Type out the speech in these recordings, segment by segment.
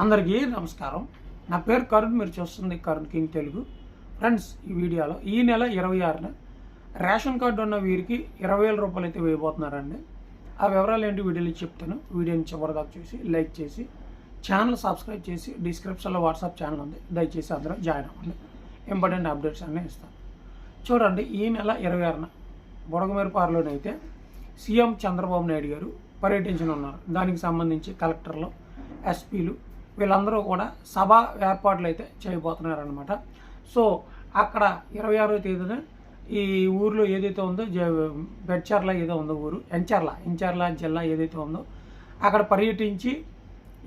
అందరికీ నమస్కారం. నా పేరు కరుణ్ మీరు చూస్తుంది కరుణ్ కింగ్ తెలుగు. ఫ్రెండ్స్ ఈ వీడియోలో ఈ నెల ఇరవై ఆరున రేషన్ కార్డు ఉన్న వీరికి ఇరవై వేల రూపాయలు అయితే వేయబోతున్నారండి. ఆ వివరాలు ఏంటి వీడియోలో చెప్తాను. వీడియోని చివరిదాకా చూసి లైక్ చేసి ఛానల్ సబ్స్క్రైబ్ చేసి డిస్క్రిప్షన్లో వాట్సాప్ ఛానల్ ఉంది. దయచేసి అందరూ జాయిన్ అవ్వండి. ఇంపార్టెంట్ అప్డేట్స్ అన్నీ ఇస్తాను. చూడండి ఈ నెల ఇరవై ఆరున బుడగమేరుపారులోనైతే సీఎం చంద్రబాబు నాయుడు గారు పర్యటించనున్నారు. దానికి సంబంధించి కలెక్టర్లు ఎస్పీలు వీళ్ళందరూ కూడా సభ ఏర్పాట్లు అయితే చేయబోతున్నారనమాట సో అక్కడ ఇరవై ఆరో తేదీన ఈ ఊర్లో ఏదైతే ఉందో జ బెడ్చర్ల ఏదో ఉందో ఊరు ఎంచర్ల ఎంచర్ల జిల్లా ఏదైతే ఉందో అక్కడ పర్యటించి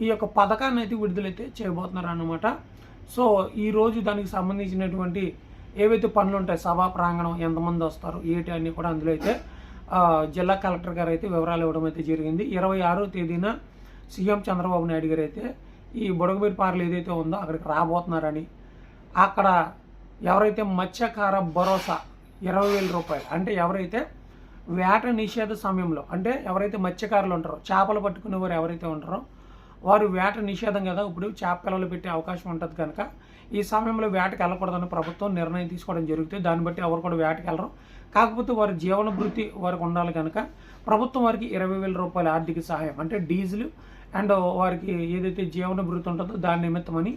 ఈ యొక్క పథకాన్ని అయితే విడుదలైతే చేయబోతున్నారు అనమాట సో ఈరోజు దానికి సంబంధించినటువంటి ఏవైతే పనులు ఉంటాయి సభా ప్రాంగణం ఎంతమంది వస్తారు ఏంటి అన్నీ కూడా అందులో అయితే జిల్లా కలెక్టర్ గారు అయితే వివరాలు ఇవ్వడం అయితే జరిగింది. ఇరవై ఆరో తేదీన సీఎం చంద్రబాబు నాయుడు గారు అయితే ఈ బుడగబీరి పార్లు ఏదైతే ఉందో అక్కడికి రాబోతున్నారని అక్కడ ఎవరైతే మత్స్యకార భరోసా ఇరవై వేల రూపాయలు అంటే ఎవరైతే వేట నిషేధ సమయంలో అంటే ఎవరైతే మత్స్యకారులు ఉంటారో చేపలు పట్టుకునే వారు ఎవరైతే ఉంటారో వారు వేట నిషేధం కదా ఇప్పుడు చేప పిల్లలు పెట్టే అవకాశం ఉంటుంది కనుక ఈ సమయంలో వేటకి వెళ్ళకూడదని ప్రభుత్వం నిర్ణయం తీసుకోవడం జరుగుతుంది దాన్ని బట్టి ఎవరు కూడా వేటకి వెళ్ళరు. కాకపోతే వారి జీవనభృతి వారికి ఉండాలి కనుక ప్రభుత్వం వారికి ఇరవై వేల రూపాయల ఆర్థిక సహాయం అంటే డీజిల్ అండ్ వారికి ఏదైతే జీవన ఉంటుందో దాని నిమిత్తమని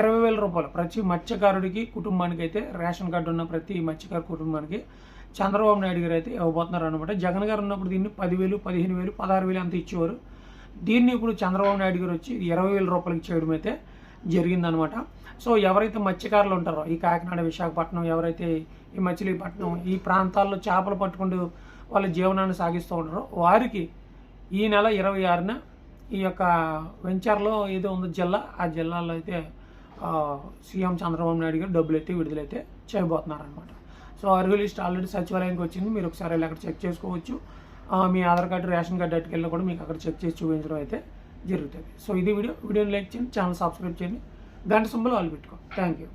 ఇరవై వేల రూపాయలు. ప్రతి మత్స్యకారుడికి కుటుంబానికి అయితే రేషన్ కార్డు ఉన్న ప్రతి మత్స్యకారు కుటుంబానికి చంద్రబాబు నాయుడు గారు అయితే ఇవ్వబోతున్నారు అనమాట జగన్ గారు ఉన్నప్పుడు దీన్ని పదివేలు పదిహేను వేలు పదహారు వేలు అంత ఇచ్చేవారు. దీన్ని ఇప్పుడు చంద్రబాబు నాయుడు గారు వచ్చి ఇరవై వేల రూపాయలకి చేయడం అయితే జరిగిందనమాట. సో ఎవరైతే మత్స్యకారులు ఉంటారో ఈ కాకినాడ విశాఖపట్నం ఎవరైతే ఈ మచిలీపట్నం ఈ ప్రాంతాల్లో చేపలు పట్టుకుంటూ వాళ్ళ జీవనాన్ని సాగిస్తూ ఉంటారో వారికి ఈ నెల ఇరవై ఆరున ఈ యొక్క వెంచర్లో ఏదో ఉందో జిల్లా ఆ జిల్లాలో అయితే సీఎం చంద్రబాబు నాయుడు గారు డబ్బులు అయితే విడుదలైతే చేయబోతున్నారు అనమాట సో అర్హుల లిస్ట్ ఆల్రెడీ సచివాలయానికి వచ్చింది. మీరు ఒకసారి వెళ్ళి అక్కడ చెక్ చేసుకోవచ్చు. మీ ఆధార్ కార్డు రేషన్ కార్డు అట్టుకెళ్ళి కూడా మీకు అక్కడ చెక్ చేసి చూపించడం అయితే జరుగుతుంది. సో ఇది వీడియో. వీడియోని లైక్ చేయండి ఛానల్ సబ్స్క్రైబ్ చేయండి. గంట సింబల్ వాళ్ళు పెట్టుకోండి థ్యాంక్ యూ